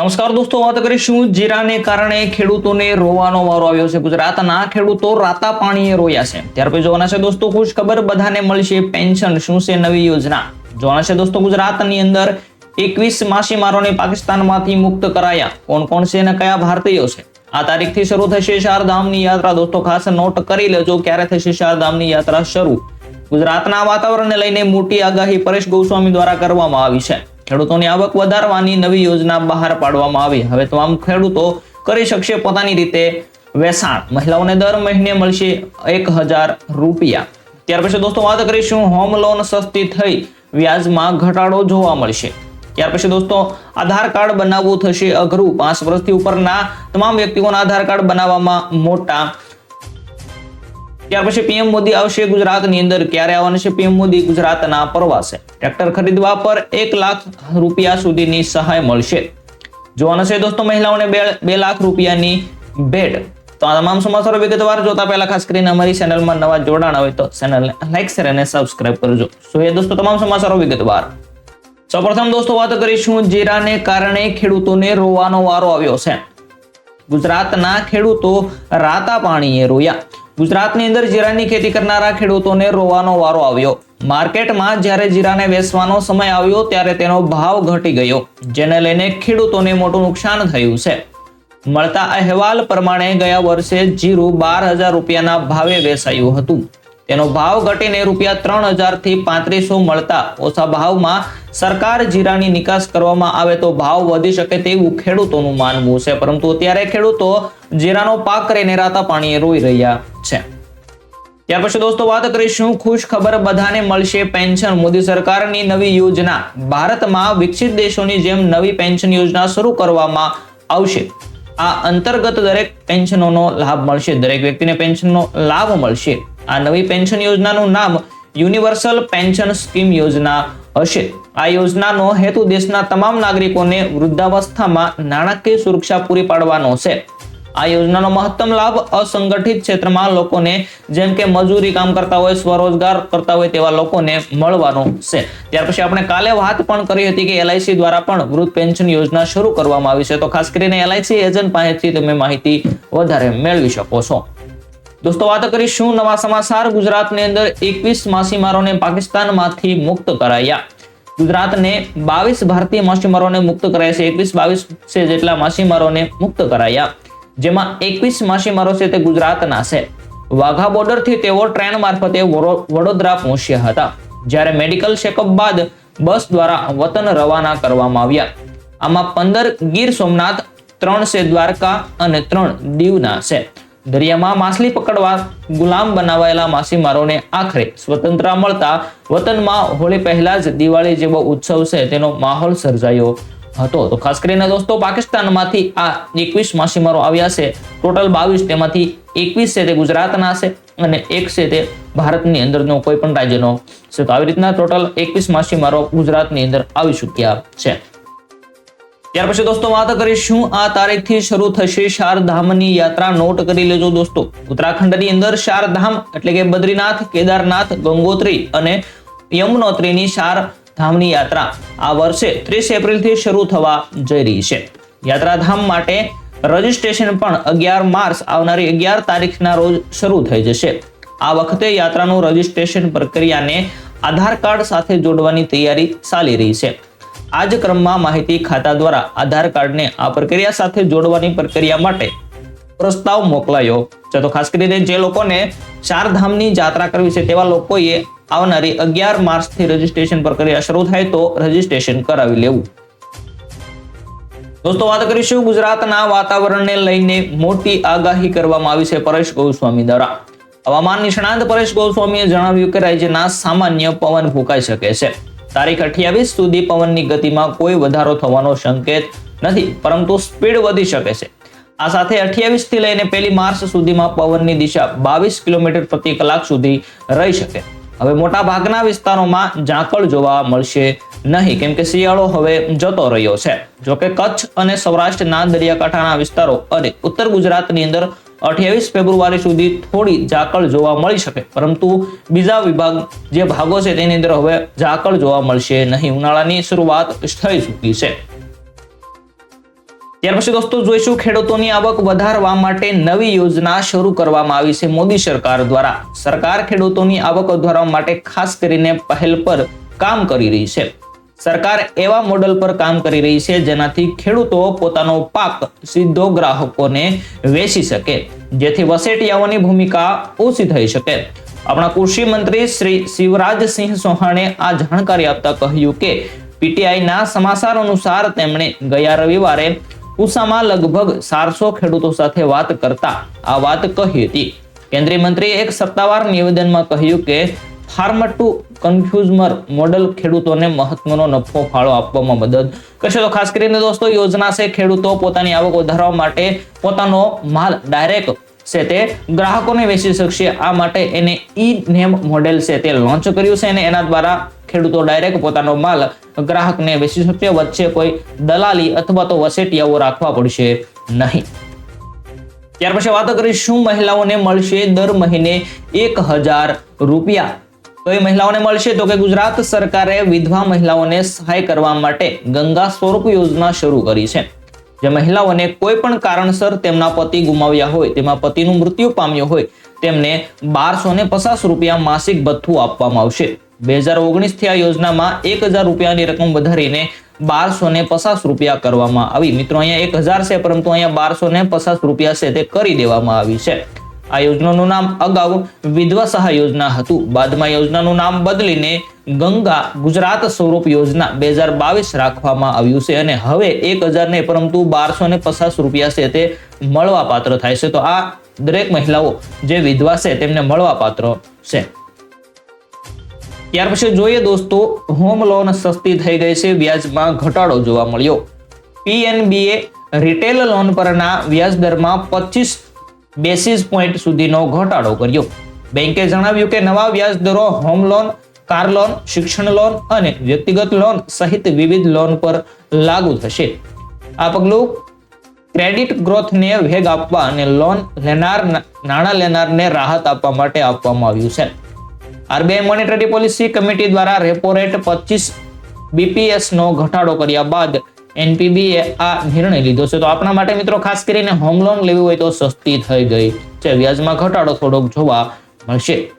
નમસ્કાર દોસ્તો, વાત કરીશું જીરાને કારણે ખેડૂતોને રોવાનો વારો આવ્યો છે ગુજરાતના. ખેડૂતો રાતા પાણીએ રોયા છે. ત્યાર પછી જોવાના છે દોસ્તો, ખુશ ખબર બધાને મળશે પેન્શન. શું છે નવી યોજના? જોવાના છે દોસ્તો, ગુજરાતની અંદર એકવીસ માછીમારોને પાકિસ્તાનમાંથી મુક્ત કરાયા. કોણ કોણ છે અને કયા ભારતીયો છે? આ તારીખથી શરૂ થશે ચારધામની યાત્રા. દોસ્તો, ખાસ નોટ કરી લેજો ક્યારે થશે ચારધામની યાત્રા શરૂ. ગુજરાતના વાતાવરણને લઈને મોટી આગાહી પરેશ ગોસ્વામી દ્વારા કરવામાં આવી છે. ખેડૂતોની આવક વધારવાની નવી યોજના બહાર પાડવામાં આવી. હવે તમામ ખેડૂતો કરી શકશે પોતાની રીતે વેચાણ મહિલાઓને દર મહિને મળશે એક હજાર રૂપિયા. ત્યાર પછી દોસ્તો વાત કરીશું હોમ લોન સસ્તી થઈ, વ્યાજમાં ઘટાડો જોવા મળશે. ત્યાર પછી દોસ્તો આધાર કાર્ડ બનાવવું થશે અઘરું. પાંચ વર્ષથી ઉપરના તમામ વ્યક્તિઓના આધાર કાર્ડ બનાવવામાં મોટા ત્યાર પછી પીએમ મોદી આવશે ગુજરાતની અંદર. ક્યારે આવવાના છે પીએમ મોદી? ગુજરાતના પ્રવાસે. ટ્રેક્ટર ખરીદવા પર એક લાખ રૂપિયા સુધીની સહાય મળશે. જોવાનું છે દોસ્તો મહિલાઓને બે લાખ રૂપિયાની ભેટ. તો આ તમામ સમાચારો વિગતવાર જોતા પહેલા ખાસ કરીને અમારી ચેનલમાં નવા જોડાણ હોય તો ચેનલને લાઈક શેર અને સબસ્ક્રાઇબ કરજો. સો એ દોસ્તો તમામ સમાચારો વિગતવાર. સૌપ્રથમ દોસ્તો વાત કરીશું જીરાને કારણે ખેડૂતોને રોવાનો વારો આવ્યો છે. ગુજરાતના ખેડૂતો રાતા પાણીએ રોયા. ગુજરાતની અંદર જીરાની ખેતી કરનારા ખેડૂતોને રોવાનો વારો આવ્યો. માર્કેટમાં જ્યારે જીરાને વેચવાનો સમય આવ્યો, ત્યારે તેનો ભાવ ઘટી ગયો, જેને લઈને ખેડૂતોને મોટું નુકસાન થયું છે. મળતા અહેવાલ પ્રમાણે ગયા વર્ષે જીરું બાર હજાર રૂપિયાના ભાવે વેચાયું હતું. તેનો ભાવ ઘટીને રૂપિયા ત્રણ હજારથી પાંત્રીસો મળતા ઓછા ભાવમાં સરકાર જીરાની નિકાસ કરવામાં આવે તો ભાવ વધી શકે તેવું ખેડૂતોનું માનવું છે. પરંતુ અત્યારે ખેડૂતો જીરાનો પાક કરીને રાતા પાણીએ રોઈ રહ્યા છે. ત્યાર પછી દોસ્તો વાત કરીશું ખુશ ખબર બધાને મળશે પેન્શન. મોદી સરકારની નવી યોજના ભારતમાં વિકસિત દેશોની જેમ નવી પેન્શન યોજના શરૂ કરવામાં આવશે. આ અંતર્ગત દરેક પેન્શનોનો લાભ મળશે. દરેક વ્યક્તિને પેન્શનનો લાભ મળશે. આ નવી પેન્શન યોજનાનું નામ યુનિવર્સલ પેન્શન સ્કીમ યોજના હશે. આ યોજનાનો હેતુ દેશના તમામ નાગરિકોને વૃદ્ધાવસ્થામાં નાણાકીય સુરક્ષા પૂરી પાડવાનો છે. આ યોજનાનો મહત્તમ લાભ અસંગઠિત ક્ષેત્રમાં લોકોને જેમ કે મજૂરી કામ કરતા હોય, સ્વરોજગાર કરતા હોય તેવા લોકોને મળવાનો છે. ત્યાર પછી આપણે કાલે વાત પણ કરી હતી કે એલઆઈસી દ્વારા પણ વૃદ્ધ પેન્શન યોજના શરૂ કરવામાં આવી છે. તો ખાસ કરીને એલઆઈસી એજન્ટ પાસેથી તમે માહિતી વધારે મેળવી શકો છો. દોસ્તો, વાત કરીશું નવા સમાચાર. ગુજરાતની અંદર એકવીસ માછીમારોને પાકિસ્તાનમાંથી મુક્ત કરાયા. ગુજરાતને બાવીસ ભારતીય માછીમારોને મુક્ત કરાયા છે. એકવીસ બાવીસ છે જેટલા માછીમારોને મુક્ત કરાયા. જેમાં એકવીસ માછીમારો છે તે ગુજરાતના છે. વાઘા બોર્ડરથી તેઓ ટ્રેન મારફતે વડોદરા પહોંચ્યા હતા, જ્યારે મેડિકલ ચેકઅપ બાદ બસ દ્વારા વતન રવાના કરવામાં આવ્યા. આમાં પંદર ગીર સોમનાથ, ત્રણ છે દ્વારકા અને ત્રણ દીવના છે. દરિયામાં માછલી પકડવા ગુલામ બનાવાયેલા માછીમારોને આખરે સ્વતંત્રતા મળતા વતનમાં હોળી પહેલા જ દિવાળી જેવો ઉત્સવ છે, તેનો માહોલ સર્જાયો હતો. તો ખાસ કરીને દોસ્તો, પાકિસ્તાનમાંથી આ એકવીસ માછીમારો આવ્યા છે. ટોટલ બાવીસ, તેમાંથી એકવીસ છે તે ગુજરાતના છે અને એક છે તે ભારતની અંદરનો કોઈ પણ રાજ્યનો છે. તો આવી રીતના ટોટલ એકવીસ માછીમારો ગુજરાતની અંદર આવી ચૂક્યા છે. ત્યાર પછી દોસ્તો વાત કરીશું આ તારીખથી શરૂ થશે શારધામની યાત્રા. નોટ કરી લેજો દોસ્તો. ઉત્તરાખંડની અંદર શારધામ એટલે કે બદ્રીનાથ, કેદારનાથ, ગંગોત્રી અને યમુનોત્રીની શારધામની યાત્રા આ વર્ષે ત્રીસ એપ્રિલથી શરૂ થવા જઈ રહી છે. યાત્રાધામ માટે રજીસ્ટ્રેશન પણ અગિયાર માર્ચ આવનારી અગિયાર તારીખના રોજ શરૂ થઈ જશે. આ વખતે યાત્રાનું રજીસ્ટ્રેશન પ્રક્રિયાને આધાર કાર્ડ સાથે જોડવાની તૈયારી ચાલી રહી છે. આ જ ક્રમમાં માહિતી ખાતા દ્વારા આધાર કાર્ડને આ પ્રક્રિયા સાથે જોડવાની પ્રક્રિયા માટે પ્રસ્તાવ મોકલાયો. છે તો ખાસ કરીને જે લોકોને ચાર ધામની યાત્રા કરવી છે તેવા લોકોએ આવનારી અગિયાર માર્ચથી રજીસ્ટ્રેશન પ્રક્રિયા શરૂ થાય તો રજીસ્ટ્રેશન કરાવી લેવું. દોસ્તો, વાત કરીશું ગુજરાતના વાતાવરણને લઈને. મોટી આગાહી કરવામાં આવી છે પરેશ ગોસ્વામી દ્વારા. હવામાન નિષ્ણાંત પરેશ ગોસ્વામીએ જણાવ્યું કે રાજ્યના સામાન્ય પવન ફૂંકાઈ શકે છે. તારીખ અઠ્યાવીસ સુધી પવનની ગતિમાં કોઈ વધારો થવાનો સંકેત નથી, પરંતુ સ્પીડ વધી શકે છે. આ સાથે અઠ્યાવીસથી લઈને પહેલી માર્ચ સુધીમાં પવનની દિશા બાવીસ કિલોમીટર પ્રતિ કલાક સુધી રહી શકે. હવે મોટા ભાગના વિસ્તારોમાં ઝાકળ જોવા મળશે નહીં, કેમ કે શિયાળો હવે જતો રહ્યો છે. જોકે કચ્છ અને સૌરાષ્ટ્રના દરિયાકાંઠાના વિસ્તારો અને ઉત્તર ગુજરાતની અંદર અઠ્યાવીસ ફેબ્રુઆરી સુધી થોડી ઝાકળ જોવા મળી શકે. પરંતુ બીજા વિભાગ જે ભાગો છે તેની અંદર હવે ઝાકળ જોવા મળશે નહીં. ઉનાળાની શરૂઆત થઈ ચૂકી છે. ત્યાર પછી દોસ્તો જોઈશું ખેડૂતોની આવક વધારવા માટે નવી યોજના શરૂ કરવામાં આવી છે મોદી સરકાર દ્વારા. સરકાર ખેડૂતોની આવક વધારવા માટે ખાસ કરીને પહેલ પર કામ કરી રહી છે. સરકાર એવા મોડલ પર કામ કરી રહી છે જેનાથી ખેડૂતો પોતાનો પાક સીધો ગ્રાહકોને વેચી શકે, જેથી વસેટિયાઓની ભૂમિકા ઓછી થઈ શકે. આપણા કૃષિ મંત્રી શ્રી શિવરાજસિંહ ચૌહાણે આ જાણકારી આપતા કહ્યું કે, પીટીઆઈના સમાચાર અનુસાર તેમણે ગયા રવિવારે ઉષામાં લગભગ ચારસો ખેડૂતો સાથે વાત કરતા આ વાત કહી હતી. કેન્દ્રીય મંત્રીએ એક સત્તાવાર નિવેદનમાં કહ્યું કે ફાર્મ ટુ કન્ફ્યુઝમર મોડલ ખેડૂતોને મહત્વનો નફો ફાળો આપવામાં મદદ કરશે. તો ખાસ કરીને દોસ્તો, યોજના છે ખેડૂતો પોતાની આવક વધારવા માટે પોતાનો માલ ડાયરેક્ટ છે તે ગ્રાહકોને વેચી શકશે. આ માટે એને ઈ નેમ મોડેલ છે તે લોન્ચ કર્યું છે અને એના દ્વારા ખેડૂતો ડાયરેક્ટ પોતાનો માલ ગ્રાહકને વેચી શકશે. વચ્ચે કોઈ દલાલી અથવા તો વસેટિયાઓ રાખવા પડશે નહીં. ત્યાર પછી વાત કરીશું, મહિલાઓને મળશે દર મહિને એક હજાર રૂપિયા. તો એ મહિલાઓને મળશે તો કે ગુજરાત સરકારે વિધવા મહિલાઓને સહાય કરવા માટે ગંગા સ્વરૂપ યોજના શરૂ કરી છે. જે મહિલાઓને કોઈ પણ કારણસર તેમના પતિ ગુમાવ્યા હોય, તેમાં પતિનું મૃત્યુ પામ્યો હોય, તેમને બારસો ને પચાસ રૂપિયા માસિક ભથ્થું આપવામાં આવશે. બે હજાર ઓગણીસથી આ યોજનામાં એક હજાર રૂપિયાની રકમ વધારીને બારસો ને પચાસ રૂપિયા કરવામાં આવી. મિત્રો, અહીંયા એક હજાર છે, પરંતુ અહીંયા બારસો ને પચાસ રૂપિયા છે તે કરી દેવામાં આવી છે. આ યોજનાનું નામ અગાઉ વિધવા સહાય યોજના હતું. બાદમાં યોજનાનું નામ બદલીને ગંગા ગુજરાત સ્વરૂપ યોજના બે હજાર બાવીસ રાખવામાં આવ્યું છે અને હવે એક હજાર નહીં પરંતુ બારસો ને પચાસ રૂપિયા છે તે મળવા પાત્ર થાય છે. તો આ દરેક મહિલાઓ જે વિધવા છે તેમને મળવા પાત્ર છે. ત્યાર પછી જોઈએ દોસ્તો હોમ લોન સસ્તી થઈ ગઈ છે. વ્યાજમાં ઘટાડો જોવા મળ્યો. પીએનબીએ રિટેલ લોન પરના વ્યાજ દરમાં પચીસ બેસિસ પોઈન્ટ સુધીનો ઘટાડો કર્યો. બેંકે જણાવ્યું કે નવા વ્યાજ દરો હોમ લોન, કાર લોન, શિક્ષણ લોન અને વ્યક્તિગત લોન સહિત વિવિધ લોન પર લાગુ થશે. આ પગલું ક્રેડિટ ગ્રોથને વેગ આપવા અને લોન લેનાર નાણાં લેનારને રાહત આપવા માટે આપવામાં આવ્યું છે. આરબીઆઈ મોનેટરી પોલિસી કમિટી દ્વારા રેપો રેટ પચીસ બીપીએસ નો ઘટાડો કર્યા બાદ એનપીબીએ આ નિર્ણય લીધો છે. તો આપણા માટે મિત્રો ખાસ કરીને હોમ લોન લેવી હોય તો સસ્તી થઈ ગઈ છે. વ્યાજમાં ઘટાડો થોડોક જોવા મળશે.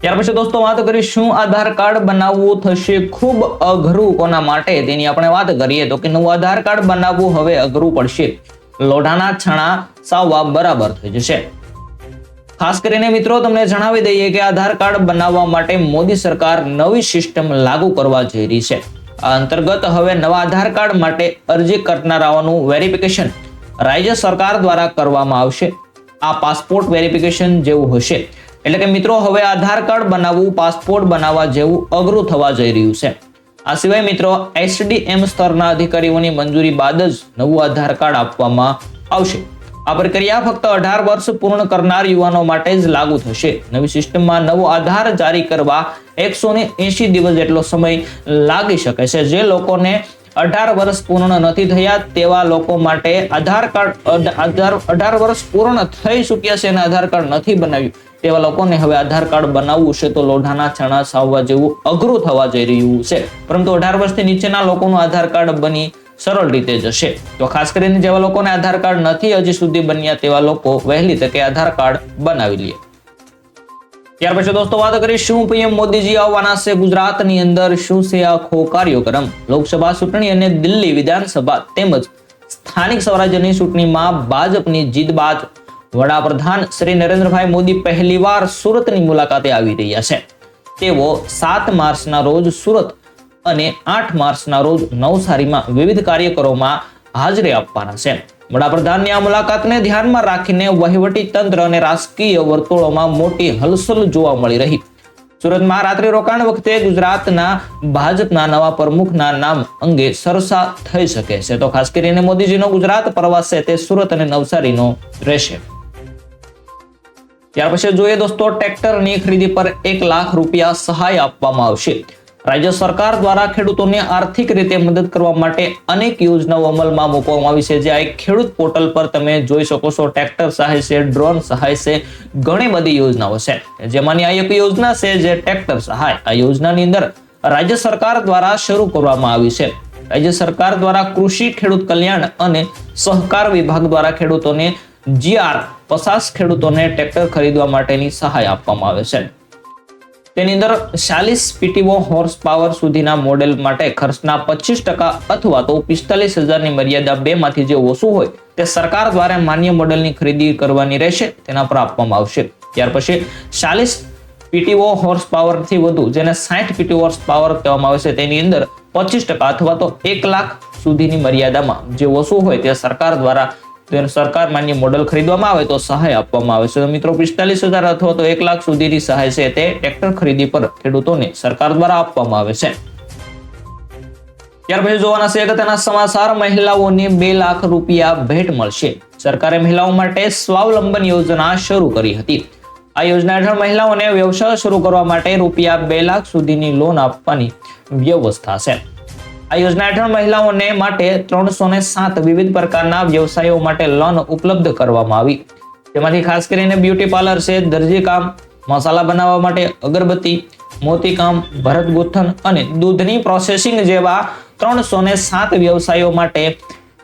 ત્યાર પછી દોસ્તો વાત કરીશું આધાર કાર્ડ બનાવવું થશે ખૂબ અઘરું. કોના માટે? તેની આપણે વાત કરીએ તો કે નવું આધાર કાર્ડ બનાવવું હવે અઘરું પડશે. લોઢાના છણા સાવવા બરાબર થઈ જશે. ખાસ કરીને મિત્રો તમને જણાવી દઈએ કે આધાર કાર્ડ બનાવવા માટે મોદી સરકાર નવી સિસ્ટમ લાગુ કરવા જઈ રહી છે. આ અંતર્ગત હવે નવા આધાર કાર્ડ માટે અરજી કરનારાઓનું વેરિફિકેશન રાજ્ય સરકાર દ્વારા કરવામાં આવશે. આ પાસપોર્ટ વેરિફિકેશન જેવું હશે. એટલે કે મિત્રો, હવે આધાર કાર્ડ બનાવવું, પાસપોર્ટ બનાવવા જેવું અઘરું થવા જઈ રહ્યું છે. આ સિવાય મિત્રો, એસડીએમ સ્તરના અધિકારીઓની મંજૂરી બાદ જ નવું આધાર કાર્ડ આપવામાં આવશે. આ પ્રક્રિયા ફક્ત અઢાર વર્ષ પૂર્ણ કરનાર યુવાનો માટે જ લાગુ થશે. નવી સિસ્ટમમાં નવો આધાર જારી કરવા એકસો એસી દિવસ જેટલો સમય લાગી શકે છે. જે લોકોને અઢાર વર્ષ પૂર્ણ નથી થયા, તેવા લોકો માટે આધાર કાર્ડ અઢાર વર્ષ પૂર્ણ થઈ ચૂક્યા છે અને આધાર કાર્ડ નથી બનાવ્યું. તેવા લોકોને હવે આધાર કાર્ડ બનાવવું છે તો લોઢાના ચણા સાવવા જેવું અઘરું થવા જઈ રહ્યું છે. પરંતુ અઢાર વર્ષથી નીચેના લોકોનું આધાર કાર્ડ બની સરળ રીતે જશે. તો ખાસ કરીને જેવા લોકોને આધાર કાર્ડ નથી હજી સુધી બન્યા તેવા લોકો વહેલી તકે આધાર કાર્ડ બનાવી લે. ત્યાર પછી દોસ્તો વાત કરીશું પીએમ મોદીજી આવવાના છે ગુજરાતની અંદર. શું છે આખો કાર્યક્રમ? લોકસભા ચૂંટણી અને દિલ્હી વિધાનસભા તેમજ સ્થાનિક સ્વરાજ્યની ચૂંટણીમાં ભાજપની જીત બાદ વડાપ્રધાન શ્રી નરેન્દ્રભાઈ મોદી પહેલીવાર સુરતની મુલાકાતે આવી રહ્યા છે. તેઓ સાત માર્ચના રોજ સુરત અને આઠ માર્ચના રોજ નવસારીમાં વિવિધ કાર્યક્રમોમાં હાજરી આપવાના છે. વડાપ્રધાનની આ મુલાકાતને ધ્યાનમાં રાખીને વહીવટી તંત્ર અને રાજકીય વર્તુળોમાં મોટી હલચલ જોવા મળી રહી. સુરતમાં રાત્રિ રોકાણ વખતે ગુજરાતના ભાજપના નવા પ્રમુખના નામ અંગે સરસા થઈ શકે છે. તો ખાસ કરીને મોદીજીનો ગુજરાત પ્રવાસ છે તે સુરત અને નવસારીનો રહેશે. ત્યાર પછી જોઈએ દોસ્તો, ટ્રેક્ટરની ખરીદી પર એક લાખ રૂપિયા સહાય આપવામાં આવશે. રાજ્ય સરકાર દ્વારા ખેડૂતોને આર્થિક રીતે મદદ કરવા માટે અનેક યોજનાઓ અમલમાં મૂકવામાં આવી છે. જે આ એક ખેડૂત પોર્ટલ પર તમે જોઈ શકો છો. ટ્રેક્ટર સહાય છે, ડ્રોન સહાય છે, ઘણી બધી યોજનાઓ છે. જેમાંની આ એક યોજના છે જે ટ્રેક્ટર સહાય. આ યોજનાની અંદર રાજ્ય સરકાર દ્વારા શરૂ કરવામાં આવી છે. રાજ્ય સરકાર દ્વારા કૃષિ, ખેડૂત કલ્યાણ અને સહકાર વિભાગ દ્વારા ખેડૂતોને જીઆર, પચાસ ખેડૂતોને ટ્રેક્ટર ખરીદવા માટેની સહાય આપવામાં આવે છે. તેની અંદર ચાલીસ પીટીઓ હોર્સ પાવર સુધીના મોડેલ માટે ખર્ચના પચીસ ટકા અથવા તો પિસ્તાલીસ હજારની મર્યાદા બે માંથી જે ઓછું હોય તે સરકાર દ્વારા માન્ય મોડેલની ખરીદી કરવાની રહેશે, તેના પર આપવામાં આવશે. ત્યાર પછી ચાલીસ પીટીઓ હોર્સ પાવરથી વધુ, જેને સાઠ પીટી હોર્સ પાવર કહેવામાં આવે છે, તેની અંદર પચીસ ટકા અથવા તો એક લાખ સુધીની મર્યાદામાં જે ઓછું હોય તે સરકાર દ્વારા તેને સરકાર માન્ય મોડલ ખરીદવામાં આવે તો સહાય આપવામાં આવે છે. તો મિત્રો, પિસ્તાલીસ હજાર અથવા તો એક લાખ સુધીની સહાય છે તે ટ્રેક્ટર ખરીદી પર ખેડૂતોને સરકાર દ્વારા આપવામાં આવે છે. ત્યાર પછી જોવાના છે અગત્યના સમાચાર, મહિલાઓને બે લાખ રૂપિયા ભેટ મળશે. સરકારે મહિલાઓ માટે સ્વાવલંબન યોજના શરૂ કરી હતી. આ યોજના હેઠળ મહિલાઓને વ્યવસાય શરૂ કરવા માટે રૂપિયા બે લાખ સુધીની લોન આપવાની વ્યવસ્થા છે. આ યોજના હેઠળ મહિલાઓને માટે ત્રણસો ને સાત વિવિધ પ્રકારના વ્યવસાયો માટે લોન ઉપલબ્ધ કરવામાં આવી. તેમાંથી ખાસ કરીને બ્યુટી પાર્લર છે, દરજી કામ, મસાલા બનાવવા માટે અગરબત્તી મોતીકામ ભરત ગૂંથણ અને દૂધની પ્રોસેસિંગ જેવા ત્રણસો ને સાત વ્યવસાયો માટે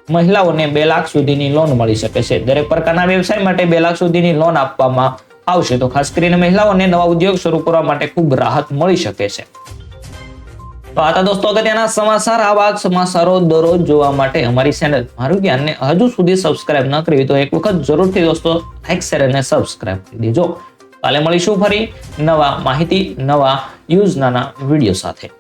મહિલાઓને બે લાખ સુધીની લોન મળી શકે છે. દરેક પ્રકારના વ્યવસાય માટે બે લાખ સુધીની લોન આપવામાં આવશે. તો ખાસ કરીને મહિલાઓને નવા ઉદ્યોગ શરૂ કરવા માટે ખૂબ રાહત મળી શકે છે. તો આ દોસ્તો અગત્યના સમાચાર. આવા સમાચારો દરરોજ જોવા માટે અમારી ચેનલ મારું જ્ઞાનને હજુ સુધી સબસ્ક્રાઇબ ન કરી તો એક વખત જરૂરથી દોસ્તો લાઈક શેર અને સબસ્ક્રાઇબ કરી દેજો. કાલે મળીશું ફરી નવા માહિતી, નવા યોજનાના વીડિયો સાથે.